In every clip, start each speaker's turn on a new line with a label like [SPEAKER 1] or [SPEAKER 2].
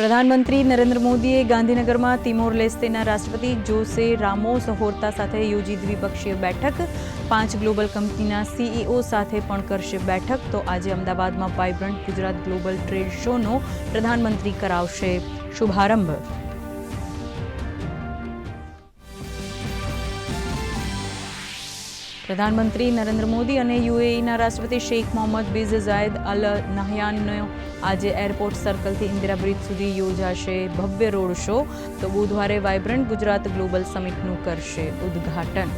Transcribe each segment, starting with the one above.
[SPEAKER 1] પ્રધાનમંત્રી નરેન્દ્ર મોદીએ ગાંધીનગરમાં તિમોર લેસ્તેના રાષ્ટ્રપતિ જોસે રામોસ હોર્તા સાથે યોજી દ્વિપક્ષીય બેઠક. પાંચ ગ્લોબલ કંપનીના સીઈઓ સાથે પણ કરશે બેઠક. તો આજે અમદાવાદમાં વાઇબ્રન્ટ ગુજરાત ગ્લોબલ ટ્રેડ શોનો પ્રધાનમંત્રી કરાવશે શુભારંભ. પ્રધાનમંત્રી નરેન્દ્ર મોદી અને યુએઈના રાષ્ટ્રપતિ Sheikh Mohammed bin Zayed Al નહયાનનો આજે એરપોર્ટ સર્કલથી ઇન્દિરા બ્રિજ સુધી યોજાશે ભવ્ય રોડ શો. તો બુધવારે વાઇબ્રન્ટ ગુજરાત ગ્લોબલ સમિટનું કરશે ઉદ્ઘાટન.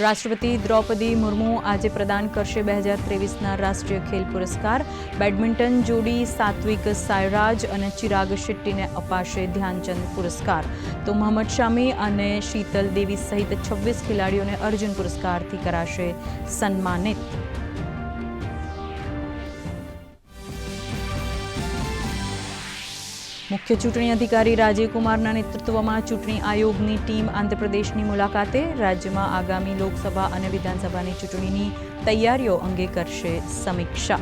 [SPEAKER 1] રાષ્ટ્રપતિ દ્રૌપદી મુર્મુ આજે પ્રદાન કરશે બે હજાર ત્રેવીસના રાષ્ટ્રીય ખેલ પુરસ્કાર. બેડમિન્ટન જોડી, સાત્વિક સાયરાજ અને ચિરાગ શેટ્ટીને અપાશે ધ્યાનચંદ પુરસ્કાર. તો મોહમ્મદ શામી અને શીતલ દેવી સહિત છવ્વીસ ખેલાડીઓને અર્જુન પુરસ્કારથી કરાશે સન્માનિત. મુખ્ય ચૂંટણી અધિકારી રાજીવ કુમારના નેતૃત્વમાં ચૂંટણી આયોગની ટીમ આંધ્રપ્રદેશની મુલાકાતે રાજ્યમાં આગામી લોકસભા અને વિધાનસભાની ચૂંટણીની તૈયારીઓ અંગે કરશે સમીક્ષા.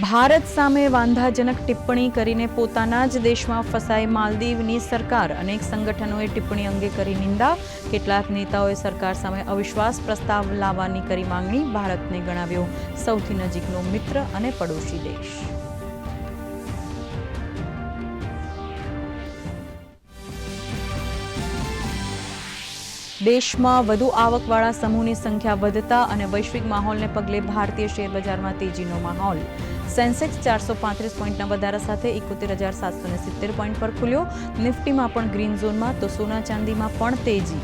[SPEAKER 1] ભારત સામે વાંધાજનક ટિપ્પણી કરીને પોતાના જ દેશમાં ફસાઈ માલદીવની સરકાર. અનેક સંગઠનોએ ટિપ્પણી અંગે કરી નિંદા. કેટલાક નેતાઓએ સરકાર સામે અવિશ્વાસ પ્રસ્તાવ લાવવાની કરી માંગણી ભારતને ગણાવ્યો. સૌથી નજીકનો મિત્ર અને પડોશી દેશ. દેશમાં વધુ આવકવાળા સમૂહની સંખ્યા વધતા અને વૈશ્વિક માહોલને પગલે ભારતીય શેરબજારમાં તેજીનો માહોલ. સેન્સેક્સ ચારસો પાંત્રીસ પોઈન્ટના વધારા સાથે એકોતેર હજાર સાતસો સિત્તેર પોઈન્ટ પર ખુલ્યો. નિફ્ટીમાં પણ ગ્રીન ઝોનમાં તો સોના ચાંદીમાં પણ તેજી.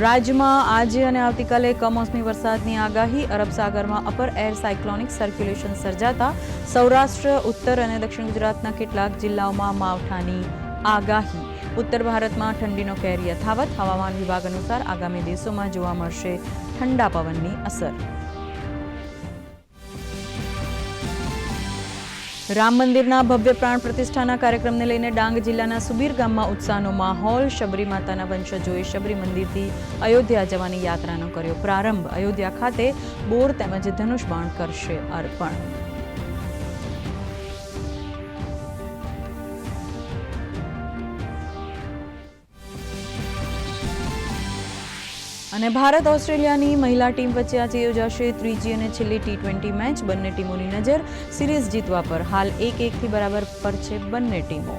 [SPEAKER 1] રાજ્યમાં આજે અને આવતીકાલે કમોસમી વરસાદની આગાહી. અરબ સાગરમાં અપર એર સાયક્લોનિક સર્ક્યુલેશન સર્જાતા. સૌરાષ્ટ્ર, ઉત્તર અને દક્ષિણ ગુજરાતના કેટલાક જિલ્લાઓમાં માવઠાની આગાહી. ઉત્તર ભારતમાં ઠંડીનો કેર યથાવત. હવામાન વિભાગ અનુસાર આગામી દિવસોમાં જોવા મળશે ઠંડા પવનની અસર. રામ મંદિરના ભવ્ય પ્રાણ પ્રતિષ્ઠાના કાર્યક્રમને લઈને ડાંગ જિલ્લાના સુબીર ગામમાં ઉત્સાહનો માહોલ, શબરી માતાના વંશજોએ શબરી મંદિરથી અયોધ્યા જવાની યાત્રાનો કર્યો પ્રારંભ. અયોધ્યા ખાતે બોર તેમજ ધનુષ બાણ કરશે અર્પણ. અને ભારત ઓસ્ટ્રેલિયાની મહિલા ટીમ વચ્ચે આજે યોજાશે ત્રીજી અને છેલ્લી ટી ટ્વેન્ટી મેચ બંને ટીમોની નજર સિરીઝ જીતવા પર. હાલ એક એકથી બરાબર પર છે બંને ટીમો.